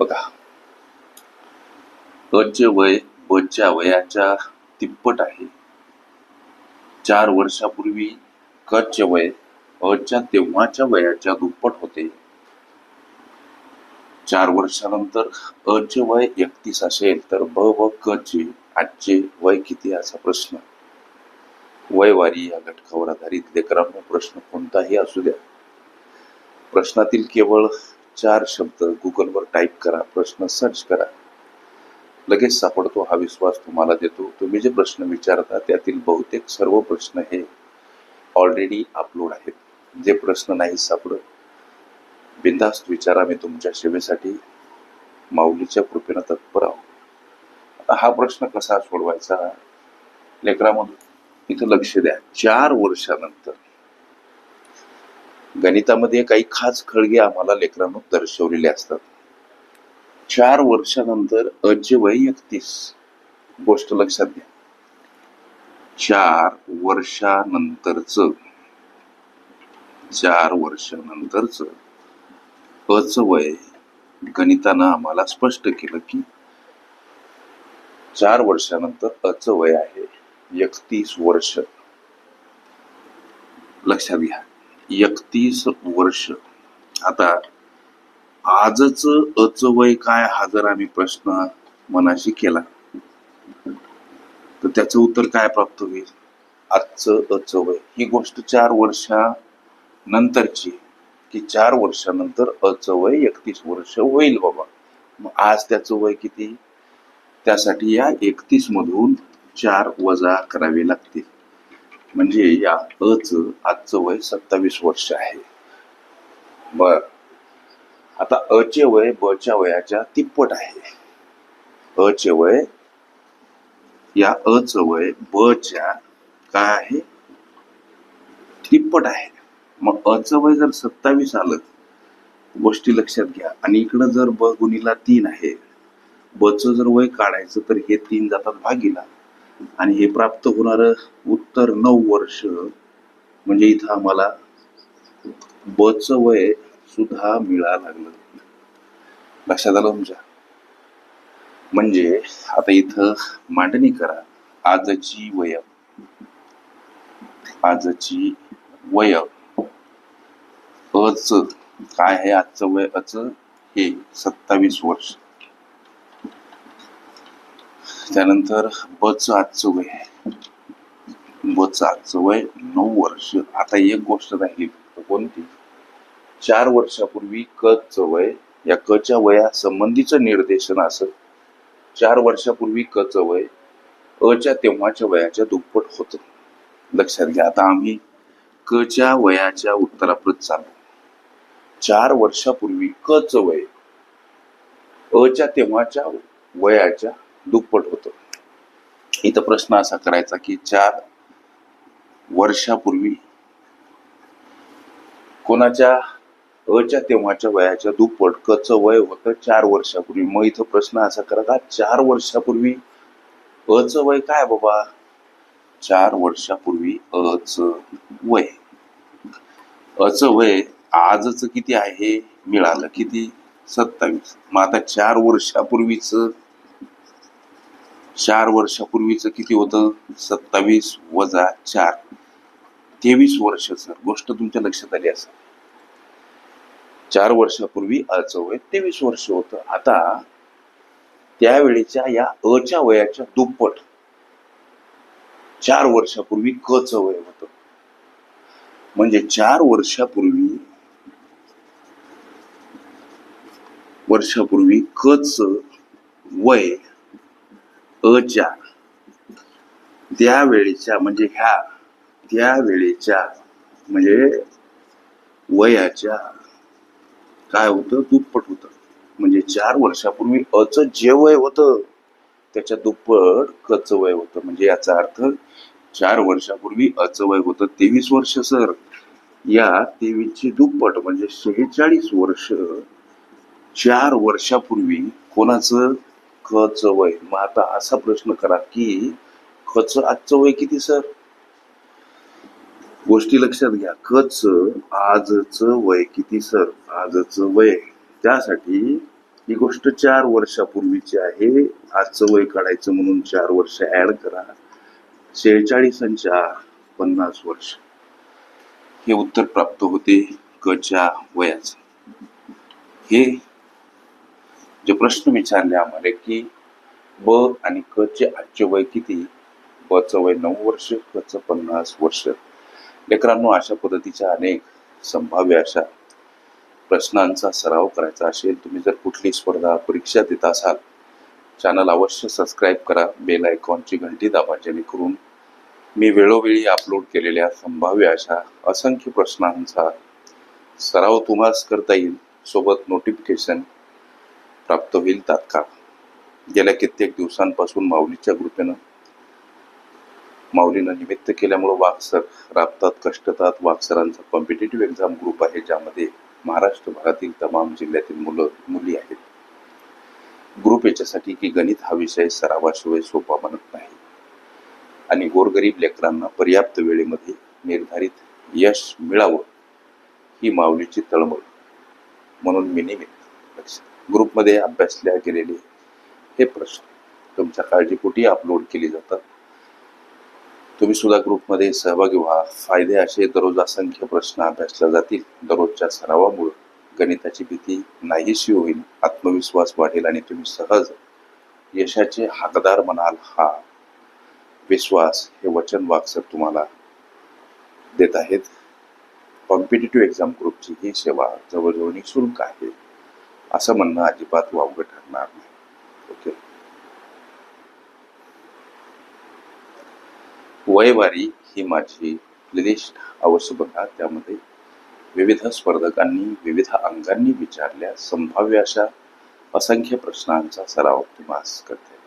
बघा. अचे वय बच्या वयाच्या तिप्पट आहे. चार वर्षापूर्वी कचे वय अच्या तेव्हाच्या वयाच्या दुप्पट होते. चार वर्षानंतर अचे वय एकतीस असेल तर ब व कचे आजचे वय किती असा प्रश्न. वयवारी या घटकावर आधारित लेकरांना प्रश्न कोणताही असू द्या. प्रश्नातील केवळ चार शब्द गुगलवर टाईप करा प्रश्न सर्च करा. लगेच सापडतो हा विश्वास तुम्हाला देतो. तुम्ही जे प्रश्न विचारता त्यातील बहुतेक सर्व प्रश्न हे ऑलरेडी अपलोड आहेत. जे प्रश्न नाही सापडत बिनधास्त विचारा मी तुमच्या सेवेसाठी. माऊलीच्या कृपेनं तत्पर आहो. हा प्रश्न कसा सोडवायचा? लेकरामधून इथं लक्ष द्या. चार वर्षानंतर गणितामध्ये काही खास खळगे आम्हाला लेकरांनो दर्शवलेले असतात. चार वर्षानंतर अचे वय एकतीस गोष्ट लक्षात घ्या. चार वर्षानंतरच चार वर्षानंतरच अच वय गणितानं आम्हाला स्पष्ट केलं की चार वर्षानंतर अच वय आहे एकतीस वर्ष. लक्षात घ्या. एकतीस वर्ष. आता आजच अच वय काय हा जर आम्ही प्रश्न मनाशी केला तर त्याचं उत्तर काय प्राप्त होईल? आजचं अच वय. ही गोष्ट चार वर्षानंतरची की चार वर्षानंतर अच वय एकतीस वर्ष होईल बाबा. मग आज त्याचं वय किती? त्यासाठी या एकतीस मधून चार वजा करावे लागतील. म्हणजे या अच आजचं वय सत्तावीस वर्ष आहे. बर आता अचे वय बच्या वयाच्या तिप्पट आहे. अचे वय या अच वय बच्या काय आहे? तिप्पट आहे. मग अच वय जर सत्तावीस आलं गोष्टी लक्षात घ्या. आणि इकडं जर ब गुणीला तीन आहे बचं जर वय काढायचं तर हे तीन जातात भागीला. आणि हे प्राप्त होणार उत्तर नऊ वर्ष म्हणजे इथं आम्हाला बच वय सुद्धा मिळा लागलं. लक्षात आलं तुमच्या? म्हणजे आता इथं मांडणी करा आजची वय. आजची वय. अच काय आहे आजचं वय? अच हे सत्तावीस वर्ष. त्यानंतर बचं आजचं वय बचं आजचं वय नऊ वर्ष. आता एक गोष्ट राहिली फक्त कोणती? चार वर्षापूर्वी कचं वय. या कच्या वया संबंधीचं निर्देशन असं. चार वर्षापूर्वी कचं वय. अच्या तेव्हाच्या वयाच्या दुप्पट होतं. लक्षात घ्या आता आम्ही कच्या वयाच्या उत्तराप्रत चालू चार वर्षापूर्वी कचं वय. अच्या तेव्हाच्या वयाच्या दुप्पट होतं. इथं प्रश्न असा करायचा की चार वर्षापूर्वी कोणाच्या अच्या तेव्हाच्या वयाच्या दुप्पट कच वय होतं चार वर्षापूर्वी? मग इथं प्रश्न असा करा चार वर्षापूर्वी अच वय काय बाबा? चार वर्षापूर्वी अच वय. अच वय आजच किती आहे? मिळालं किती? सत्तावीस. मग आता चार वर्षापूर्वीच चार वर्षापूर्वीच किती होतं? सत्तावीस वजा चार. तेवीस वर्ष सर गोष्ट तुमच्या लक्षात आली असेल. चार वर्षापूर्वी अचं वय तेवीस वर्ष होतं. आता त्यावेळेच्या या अच्या वयाच्या दुप्पट चार वर्षापूर्वी कच वय होत. म्हणजे चार वर्षापूर्वी वर्षापूर्वी कच वय अच्या त्यावेळेच्या म्हणजे ह्या त्यावेळेच्या म्हणजे वयाच्या काय होतं? दुप्पट होतं. म्हणजे चार वर्षापूर्वी अच जे वय होतं त्याच्या दुप्पट कच वय होतं. म्हणजे याचा अर्थ चार वर्षापूर्वी अच वय होतं तेवीस वर्ष सर. या तेवीसची दुप्पट म्हणजे शेहेचाळीस वर्ष चार वर्षापूर्वी कोणाचं? खच वय? मग आता असा प्रश्न करा की खर्च आजचं वय किती सर? गोष्टी लक्षात घ्या. खच आजच वय किती सर? आजच वय. त्यासाठी ही गोष्ट चार वर्षापूर्वीची आहे. आजचं वय काढायचं म्हणून चार वर्ष ऍड करा. शेहेचाळीसांच्या पन्नास वर्ष. हे उत्तर प्राप्त होते. कच्या वयाचं. हे जे प्रश्न विचारले आम्हाला की ब आणि क चे आजचे वय किती? ब च वय नऊ वर्ष क च पन्नास वर्ष. लेकरांनो अशा पद्धतीच्या अनेक संभाव्य अशा प्रश्नांचा सराव करायचा असेल तुम्ही जर कुठली स्पर्धा परीक्षा देत असाल चॅनल अवश्य सबस्क्राईब करा बेल आयकॉनची घंटी दाबा जेणेकरून मी वेळोवेळी अपलोड केलेल्या संभाव्य अशा असंख्य प्रश्नांचा सराव तुम्हास करता येईल. सोबत नोटिफिकेशन प्राप्त होईल तात्काळ. गेल्या कित्येक दिवसांपासून माऊलीच्या कृपेनं माऊलीनं निमित्त केल्यामुळं वाक्सर राबतात कष्टतात. वाक्सरांचा कॉम्पिटेटिव्ह एक्झाम ग्रुप आहे ज्यामध्ये महाराष्ट्र भरातील तमाम जिल्ह्यातील मुलं मुली आहेत. ग्रुप याच्यासाठी की गणित हा विषय सरावाशिवाय सोपा बनत नाही. आणि गोरगरीब लेकरांना पर्याप्त वेळेमध्ये निर्धारित यश मिळावं ही माऊलीची तळमळ. म्हणून मी निमित्त लक्षात ग्रुपमध्ये अभ्यासल्या गेलेले हे प्रश्न. तुमच्या काळजीपोटी अपलोड केले जातात. तुम्ही सुद्धा ग्रुपमध्ये सहभागी व्हा. फायदे असे दररोज असंख्य प्रश्न अभ्यासले जातील. दररोजच्या सरावामुळे गणिताची भीती नाहीशी होईल आत्मविश्वास वाढेल आणि तुम्ही सहज यशाचे हकदार म्हणाल हा विश्वास हे वचन वाक्सर तुम्हाला देत आहेत. कॉम्पिटेटिव्ह एक्झाम ग्रुपची ही सेवा जवळजवळ निशुल्क आहे. असं म्हणणं अजिबात वावगं ठरणार नाही. ओके वयवारी ही माझी प्लेलिस्ट अवश्य बघा. त्यामध्ये विविध स्पर्धकांनी विविध अंगांनी विचारल्या संभाव्य अशा असंख्य प्रश्नांचा सराव तुम्हाला करते.